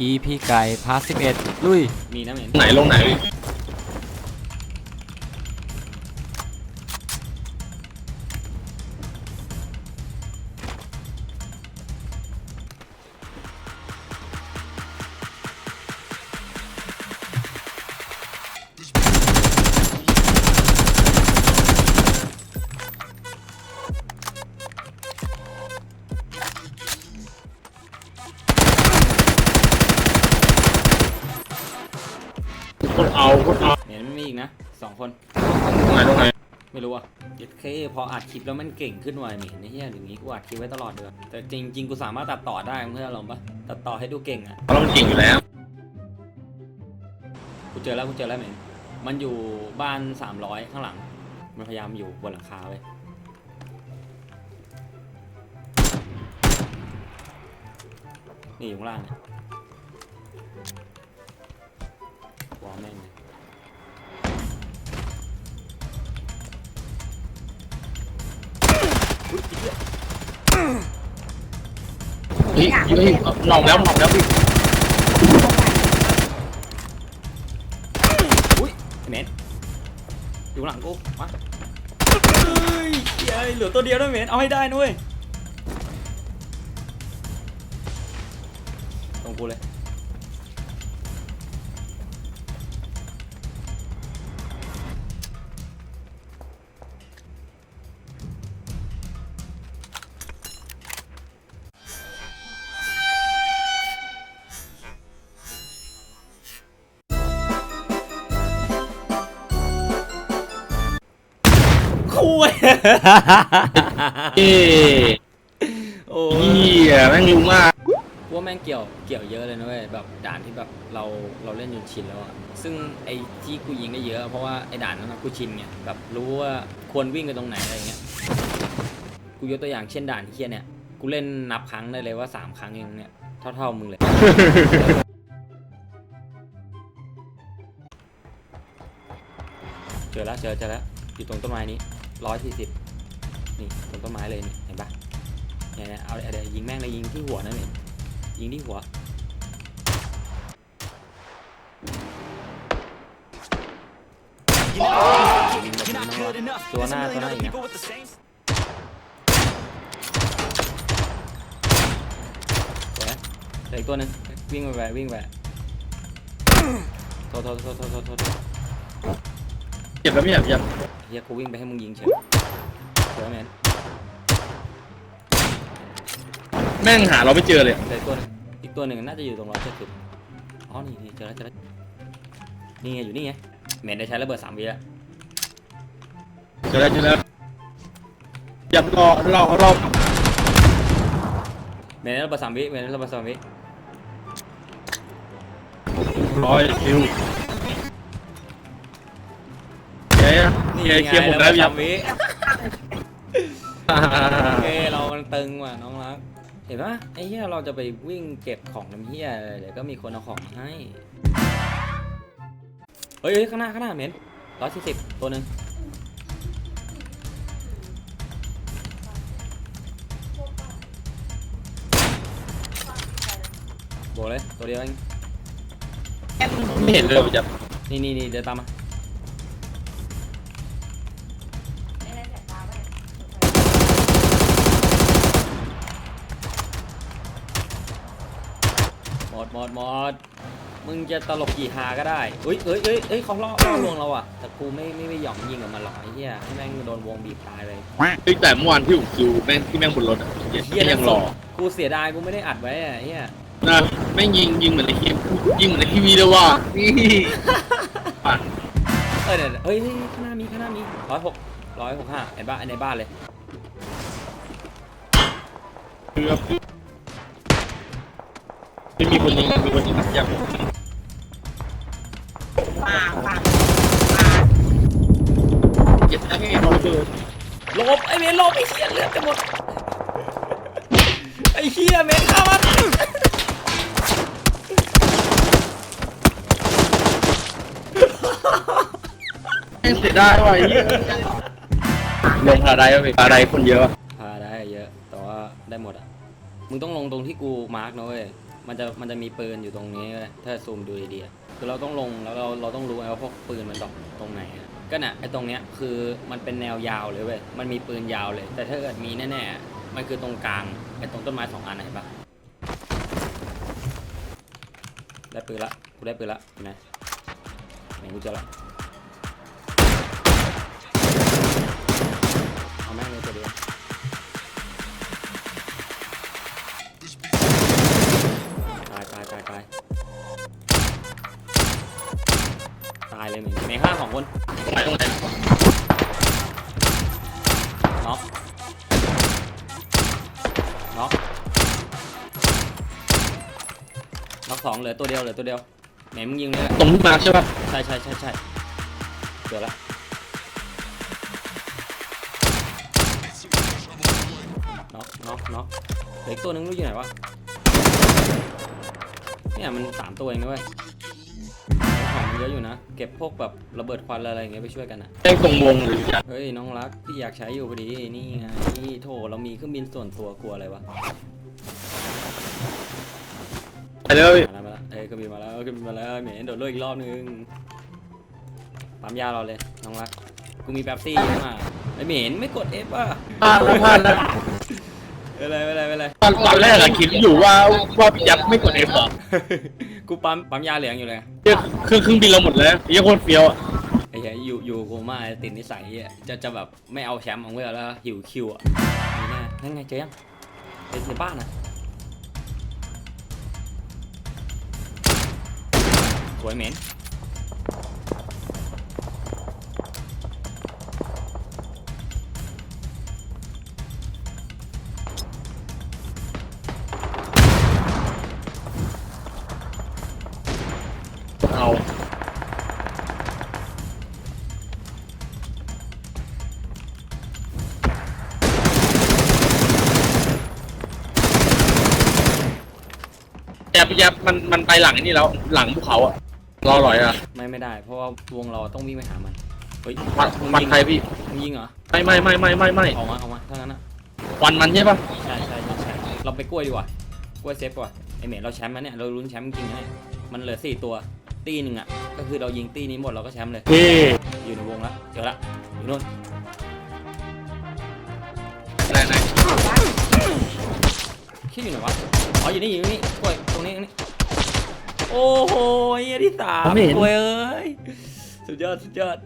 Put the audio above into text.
EP ไก่พาร์ท11 ลุย มีนะเหม็นไหนลงไหน คนเอาคนเอาเหม็นไม่มีอีกนะสองคน ตรงไหนตรงไหนไม่รู้อะเย็ดเคพออัดคลิปแล้วมันเก่งขึ้นว่ะเหม็นไอ้เหี้ยอย่างงี้กูอัดคลิปไว้ตลอดเดือนแต่จริงๆกูสามารถตัดต่อได้มึงเคยลองปะตัดต่อให้ดูเก่งอะเรามันเก่งอยู่แล้วกูเจอแล้วกูเจอแล้วเหม็นมันอยู่บ้านสามร้อยข้างหลัง มันพยายามอยู่บนหลังคาไว้ยนี่อยู่ข้างล่างเนี่ย วอลแม่งเลยเฮ้ยเฮ้ยหน่องแล้วหน่องแล้วพี่อุ้ยไอ้เหม็นอยู่ข้างหลังกูมาเฮ้ยเหี้ยเหลือตัวเดียวด้วยเหม็นเอาให้ได้นุ้ยตรงกูเลย คุยเอ้โอ้เฮียแม่งรู้มาก พวกแม่งเกี่ยวเกี่ยวเยอะเลยนะเว้ยแบบด่านที่แบบเราเราเล่นจนชินแล้วอะซึ่งไอ้ที่กูยิงได้เยอะ เพราะว่าไอ้ด่านนั้นอะกูชินไงแบบรู้ว่าควรวิ่งไปตรงไหนอะไรเงี้ยกูยกตัวอย่างเช่นด่านเคียเนี่ยกูเล่นนับครั้งได้เลยว่าสามครั้งเองเนี่ยเท่าเท่าๆมึงเลย เจอแล้วเจอเจอแล้วอยู่ตรงต้นไม้นี้ ร้อยสี่สิบนี่ตรงต้นไม้เลยนี่เห็นปะเนี่ยเนี่ยเอาเอาเดี๋ยวยิงแม่งเลยยิงที่หัวนั่นเองยิงที่หัวยิงแบบนี้นะตัวหน้าตัวหน้าอีกนะสวยเดี๋ยวอีกตัวหนึงวิ่งไปไปวิ่งไปโทษโทษโทษโทษโทษโทษ เจ็บแล้วไม่อยากอยากเฮียกูวิ่งไปให้มึงยิงเฉยเจอแมนแม่งหาเราไม่เจอเลยเจอตัวหนึงอีกตัวหนึ่งน่าจะอยู่ตรงร้อยเจ็ดสิบอ๋อนี่นี่เจอแล้วเจอแล้วนี่ไงอยู่นี่ไงแมนได้ใช้ระเบิดสามวิแล้วเจอแล้วเจอแล้วอย่ารอรอรอแมนได้ระเบิดสามวิแมนได้ระเบิดสามวิร้อยคิว เจ๊นี่เคลียร์หมดแล้วระเบิยัสางมวิโอเคเรามันตึงว่ะน้องรัก เห็นปะไอ้เหี้ยเราจะไปวิ่งเก็บของน้ำเหี้ยอะไรเดี๋ยวก็มีคนเอาของมาให้ เฮ้ยเฮ้ยข้างหน้าข้างหน้าเมนร้อยสี่สิบตัวหนึ่งโบกเลยตัวเดียวเองไม่เห็นเลยจับนี่นี่นี่เดินตามมา มดหมดหมดมึงจะตลกกี่หาก็ได้เอ้ยเอ้ยเอ้ยเอ้ยเขาล่อล่อลวงเราอะ แต่กูไม่ไม่ไม่หยองยิงกับมันหรอกไอ้เหี้ยให้แม่งโดนวงบีบตายเลยเฮ้ยแต่เมื่อวานที่ผมคิวแม่งที่แม่งบนรถอะเหี้ยยังรอกูเสียดายกูไม่ได้อัดไว้อะไอ้เหี้ยนะแม่งยิงยิงเหมือนในคลิปยิงเหมือนในทีวีเลยว่ะนี่ปั่นเออเดี๋ยวเดี๋ยวเฮ้ยเฮ้ยข้างหน้ามีข้างหน้ามีร้อยหกร้อยหกห้าไอ้บ้านในบ้านเลยเกือบ ไม่มีคนยิงมีคนยิงยังเจ็บแล้วไงเราเจอหลบไอ้เมนหลบไอ้เหี้ยเลือดจะหมดไอ้เหี้ยเมนฆ่ามันไม่เสียดายว่ะไอ้เหี้ยลงพาไดไปพาราไดคนเยอะพาได้เยอะ แต่ว่าได้หมดอะ มึงต้องลงตรงที่กูมาร์กนะเว้ย มันจะมันจะมีปืนอยู่ตรงนี้เลยถ้าซูมดูดีๆคือเราต้องลงแล้วเราเราต้องรู้ไงว่าพวกปืนมันดอกตรงไหนอะก็น่ะไอ้ตรงเนี้ยคือมันเป็นแนวยาวเลยเว้ยมันมีปืนยาวเลย แต่ถ้าเกิดมีแน่ๆมันคือตรงกลางไอ้ตรงต้นไม้สองอันนะเห็นปะได้ปืนละกูได้ปืนละนไหมไหนกูเจอละเอาแม่งเลยตัวเดียวายเลยเหมือนในห้าของคนตรงไหนตรงไหนน็อกน็อกน็อกสองเหลือตัวเดียวเหลือตัวเดียวไหนมึงยิงเลยตรงที่มาใช่ป่ะใช่ใช่ใช่ใช่เดี๋ยวละน็อกน็อกน็อกเหลืออีกตัวนึงรู้อยู่ไหนวะเนี่ยมันสามตัวเองนะเว้ยของมัน เยอะอยู่นะ เก็บพวกแบบระเบิดควันอะไรอย่างเงี้ยไปช่วยกันนะแจ้งตรงวงหรือยังเฮ้ยน้องรักพี่อยากใช้อยู่พอดีนี่ไงโถเรามีเครื่องบินส่วนตัวกลัวอะไรวะไปเลยมาแล้วมาแล้วเอ้ยเครื่องบินมาแล้วเครื่องบินมาแล้วเหม็นโดดเลือกอีกรอบนึงปั๊มยาเราเลยน้องรักกูมีแป๊บซี่มาไอเหม็นไม่กด F อะพลาดแล้วพลาดแล้วไม่ เป็นไรไม่เป็นไรไม่เป็นไรตอนตอนแรกอะคิดอยู่ว่าว่าพี่ยักษ์ไม่กดเอฟหรอกูปั๊มปั๊มยาเหลืองอยู่เลยเหี้ยเครื่องเครื่องบินเราหมดแล้วเหี้ยโคตรเฟี้ยวอะไอ้เหี้ยอยู่อยู่กูมาติดนิสัยอะจะจะแบบไม่เอาแชมป์เอาไว้แล้วหิวคิวอะนี่แน่นั่นไงเจ๊ยังในในบ้านอะสวยเหม็น แต่พี่ยักษ์มันมันไปหลังไอ้นี่แล้วหลังภูเขาอะรอหลอยอะไม่ไม่ได้ เพราะว่าวงเราต้องวิ่งไปหามันเฮ้ยวันมึงวันยิงใครพี่มึงยิงเหรอไม่ไม่ไม่ไม่ไม่ไม่ออกมาออกมาเท่านั้นนะวันมันใช่ปะใช่ใช่ใช่ใช่เราไปกล้วยดีกว่ากล้วยเซฟกว่าไอเหม็นเราแชมป์แล้วเนี่ยเราลุ้นแชมป์จริงๆนะเนี่ยมันเหลือสี่ตัวตีหนึ่งอะก็คือเรายิงตีนี้หมดเราก็แชมป์เลยเฮ้อยู่ในวงแล้วเจอละอยู่นู่นไหนไหนคิดอยู่ไหนวะอ๋ออยู่นี่อยู่นี่กล้วย ตรงนี้ตรงนี้ โอ้โหเหี้ยที่สามกล้วยเอ้ย สุดยอด สุดยอด